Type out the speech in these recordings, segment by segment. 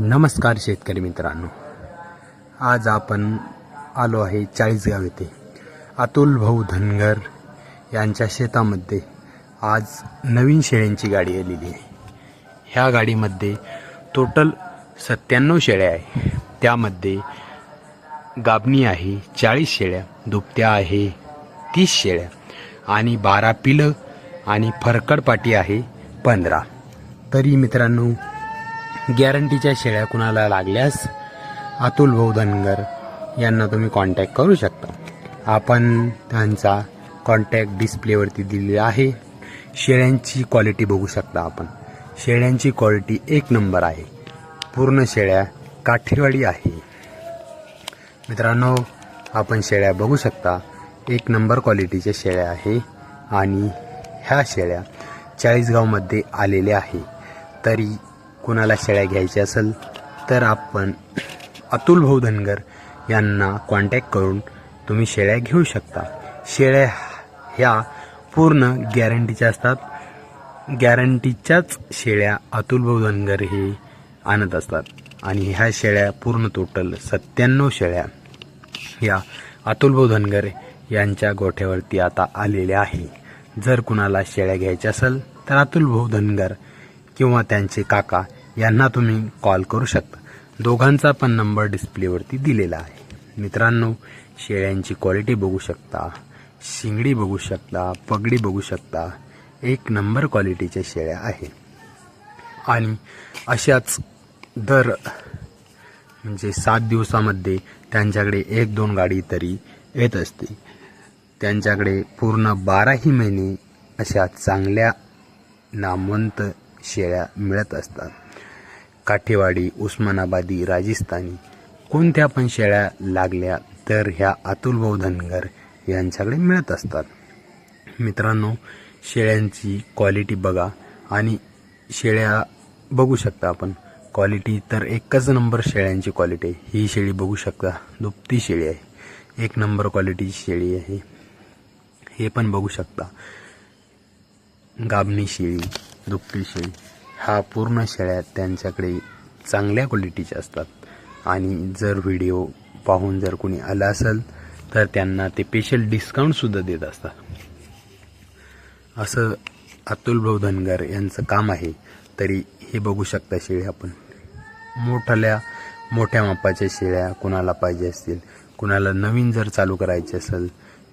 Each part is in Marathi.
नमस्कार शेतकरी मित्रांनो. आज आपण आलो आहे चाळीसगाव येथे. अतुल भाऊ धनगर यांच्या शेतामध्ये आज नवीन शेळ्यांची गाडी आलेली आहे. ह्या गाडीमध्ये टोटल सत्त्याण्णव शेळ्या आहे. त्यामध्ये गाबणी आहे चाळीस शेळ्या दुपत्या आहे तीस शेळ्या आणि बारा पिलं आणि फरकडपाटी आहे पंधरा. तरी मित्रांनो गॅरंटीच्या शेळ्या कुणाला लागल्यास अतुल भाऊ धनगर यांना तुम्ही कॉन्टॅक्ट करू शकता. आपण त्यांचा कॉन्टॅक्ट डिस्प्लेवरती दिलेला आहे. शेळ्यांची क्वालिटी बघू शकता आपण. शेळ्यांची क्वालिटी एक नंबर आहे. पूर्ण शेळ्या काठीवाडी आहे. मित्रांनो आपण शेळ्या बघू शकता. एक नंबर क्वालिटीच्या शेळ्या आहे आणि ह्या शेळ्या चाळीसगावमध्ये आलेल्या आहे. तरी कुणाला शेळ्या घ्यायच्या असेल तर आपण अतुल भाऊ धनगर यांना कॉन्टॅक्ट करून तुम्ही शेळ्या घेऊ शकता. शेळ्या ह्या पूर्ण गॅरंटीच्या असतात. गॅरंटीच्याच शेळ्या अतुल भाऊ धनगर हे आणत असतात. आणि ह्या शेळ्या पूर्ण टोटल सत्त्याण्णव शेळ्या या अतुल भाऊ धनगर यांच्या गोठ्यावरती आता आलेल्या आहे. जर कुणाला शेळ्या घ्यायच्या असेल तर अतुल भाऊ धनगर किंवा त्यांचे काका यांना तुम्ही कॉल करू शकता. दोघांचा पण नंबर डिस्प्लेवरती दिलेला आहे. मित्रांनो शेळ्यांची क्वालिटी बघू शकता शिंगडी बघू शकता पगडी बघू शकता. एक नंबर क्वालिटीच्या शेळ्या आहे आणि अशाच दर म्हणजे सात दिवसामध्ये त्यांच्याकडे एक दोन गाडी तरी येत असते. त्यांच्याकडे पूर्ण बाराही महिने अशा चांगल्या नामवंत शेळ्या मिळत असतात. काठेवाडी उस्मानाबादी राजस्थानी कोणत्या पण शेळ्या लागल्या तर ह्या अतुलभाऊ धनगर यांच्याकडे मिळत असतात. मित्रांनो शेळ्यांची क्वालिटी बघा आणि शेळ्या बघू शकता आपण. क्वालिटी तर एकच नंबर शेळ्यांची क्वालिटी आहे. ही शेळी बघू शकता. दुपती शेळी आहे. एक नंबर क्वालिटीची शेळी आहे. हे पण बघू शकता. गाबणी शेळी दुपटी शेळी. हा पूर्ण शेळ्या त्यांच्याकडे चांगल्या क्वालिटीच्या असतात. आणि जर व्हिडिओ पाहून जर कोणी आला असेल तर त्यांना ते स्पेशल डिस्काउंटसुद्धा देत असतात. असं अतुल भाऊ धनगर यांचं काम आहे. तरी हे बघू शकता शेळी आपण. मोठ्याल्या मोठ्या मापाच्या शेळ्या कुणाला पाहिजे असतील कुणाला नवीन जर चालू करायचे असेल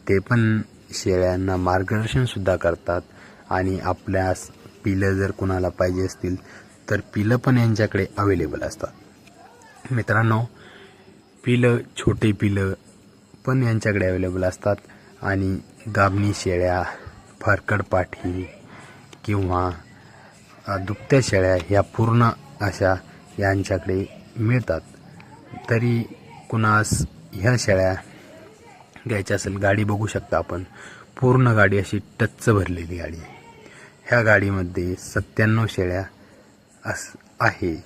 ते पण शेळ्यांना मार्गदर्शनसुद्धा करतात. आणि आपल्यास पिलं जर कुणाला पाहिजे असतील तर पिलं पण यांच्याकडे अवेलेबल असतात. मित्रांनो पिलं छोटे पिलं पण यांच्याकडे अवेलेबल असतात. आणि दाबणी शेळ्या फरकड पाठी किंवा दुभत्या शेळ्या ह्या पूर्ण अशा यांच्याकडे मिळतात. तरी कुणास ह्या शेळ्या घ्यायच्या असेल गाडी बघू शकता आपण. पूर्ण गाडी अशी टच्च भरलेली गाडी आहे. ह्या गाडीमध्ये सत्त्याण्णव शेळ्या अस आहे.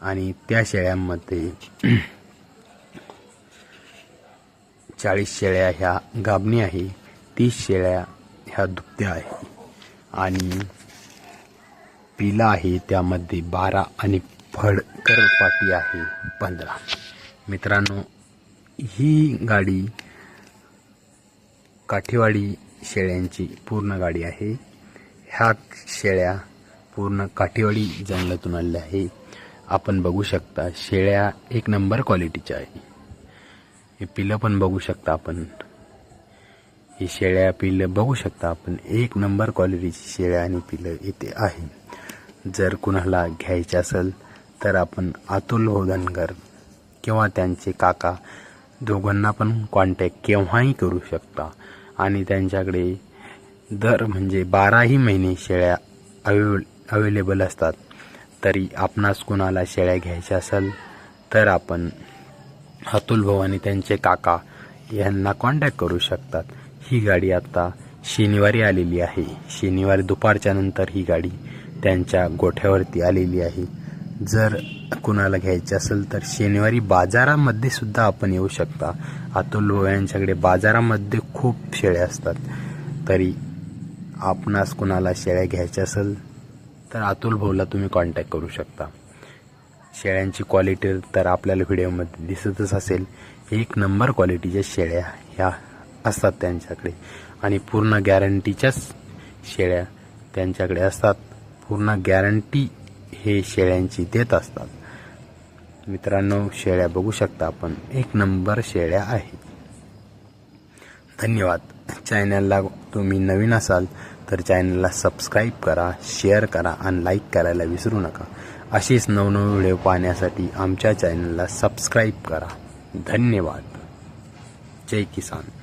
आणि त्या शेळ्यांमध्ये चाळीस शेळ्या ह्या गाबणी आहे तीस शेळ्या ह्या दुभत्या आहे. आणि पिला आहे त्यामध्ये बारा आणि फडकर पाटी आहे पंधरा. मित्रांनो ही गाडी काठीवाडी शेळ्यांची पूर्ण गाडी आहे. ह्या शेळ्या पूर्ण काठीवाडी जंगलातून आलेल्या आहे. आपण बघू शकता शेळ्या एक नंबर क्वालिटीच्या आहे. हे पिलं पण बघू शकता आपण. ही शेळ्या पिलं बघू शकता आपण. एक नंबर क्वालिटीची शेळ्या आणि पिलं इथे आहे. जर कुणाला घ्यायचे असेल तर आपण अतुल धनगर किंवा त्यांचे काका दोघांना पण कॉन्टॅक्ट केव्हाही करू शकता. आणि त्यांच्याकडे दर म्हणजे बाराही महिने शेळ्या अवेल अवेलेबल असतात. तरी आपणास कुणाला शेळ्या घ्यायच्या असेल तर आपण अतुल भाऊ आणि त्यांचे काका यांना कॉन्टॅक्ट करू शकतात. ही गाडी आता शनिवारी आलेली आहे. शनिवारी दुपारच्या नंतर ही गाडी त्यांच्या गोठ्यावरती आलेली आहे. जर कुणाला घ्यायची असेल तर शनिवारी बाजारामध्ये सुद्धा आपण येऊ शकता. अतुल भाऊ यांच्याकडे बाजारामध्ये खूप शेळ्या असतात. तरी आपणास कुणाला शेळ्या घ्यायच्या असेल तर अतुल भाऊला तुम्ही कॉन्टॅक्ट करू शकता. शेळ्यांची क्वालिटी तर आपल्याला व्हिडिओमध्ये दिसतच असेल. एक नंबर क्वालिटीच्या शेळ्या ह्या असतात त्यांच्याकडे. आणि पूर्ण गॅरंटीच्याच शेळ्या त्यांच्याकडे असतात. पूर्ण गॅरंटी हे शेळ्यांची देत असतात. मित्रांनो शेळ्या बघू शकता आपण. एक नंबर शेळ्या आहेत धन्यवाद. चॅनलला तुम्ही नवीन असाल तर चॅनलला सबस्क्राईब करा शेअर करा आणि लाईक करायला विसरू नका. असेच नवनवे व्हिडिओ पाहण्यासाठी आमच्या चॅनलला सबस्क्राईब करा. धन्यवाद. जय किसान.